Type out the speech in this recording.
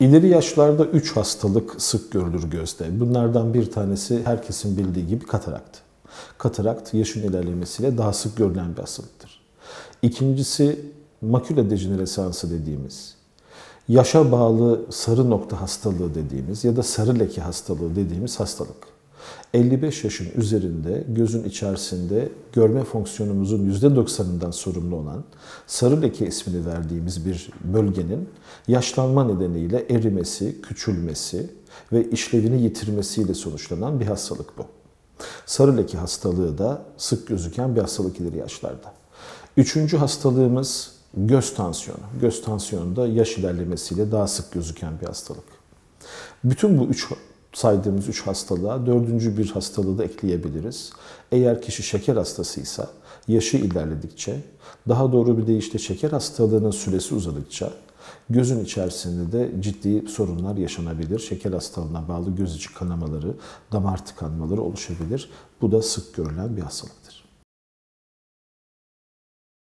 İleri yaşlarda 3 hastalık sık görülür gözde. Bunlardan bir tanesi herkesin bildiği gibi katarakt. Katarakt yaşın ilerlemesiyle daha sık görülen bir hastalıktır. İkincisi maküle dejeneresansı dediğimiz, yaşa bağlı sarı nokta hastalığı dediğimiz ya da sarı leke hastalığı dediğimiz hastalık. 55 yaşın üzerinde gözün içerisinde görme fonksiyonumuzun %90'ından sorumlu olan sarı leke ismini verdiğimiz bir bölgenin yaşlanma nedeniyle erimesi, küçülmesi ve işlevini yitirmesiyle sonuçlanan bir hastalık bu. Sarı leke hastalığı da sık gözüken bir hastalık ileri yaşlarda. Üçüncü hastalığımız göz tansiyonu. Göz tansiyonu da yaş ilerlemesiyle daha sık gözüken bir hastalık. Bütün bu üç saydığımız üç hastalığa dördüncü bir hastalığı da ekleyebiliriz. Eğer kişi şeker hastasıysa yaşı ilerledikçe, daha doğru bir deyişle şeker hastalığının süresi uzadıkça gözün içerisinde de ciddi sorunlar yaşanabilir. Şeker hastalığına bağlı göz içi kanamaları, damar tıkanmaları oluşabilir. Bu da sık görülen bir hastalıktır.